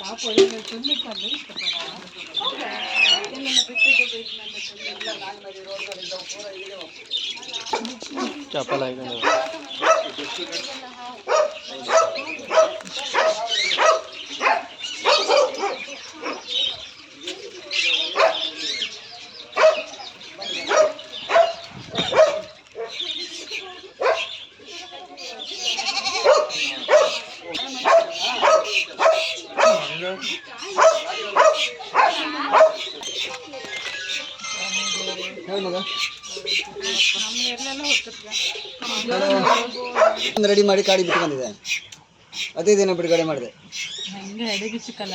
ಪಾಪ ಈಗ ತುಂಬಿಕೊಂಡು ಇಷ್ಟಪಡಲ್ಲ ಬಿಟ್ಟು ಎಲ್ಲ ನಾನು ಮನೆ ರೋಡ್ಗಳಿದ್ದಾವೆ ಪೂರ ಇಲ್ಲೋ ಚಪಲ ಒಂದು ರೆಡಿ ಮಾಡಿ ಕಾಡಿ ಬಿಟ್ಟು ಬಂದಿದೆ. ಅದೇ ದಿನ ಬಿಡುಗಡೆ ಮಾಡಿದೆ. ಹಂಗೆ ಅಡುಗೆ ಸಿಕ್ಕಲ್ಲ?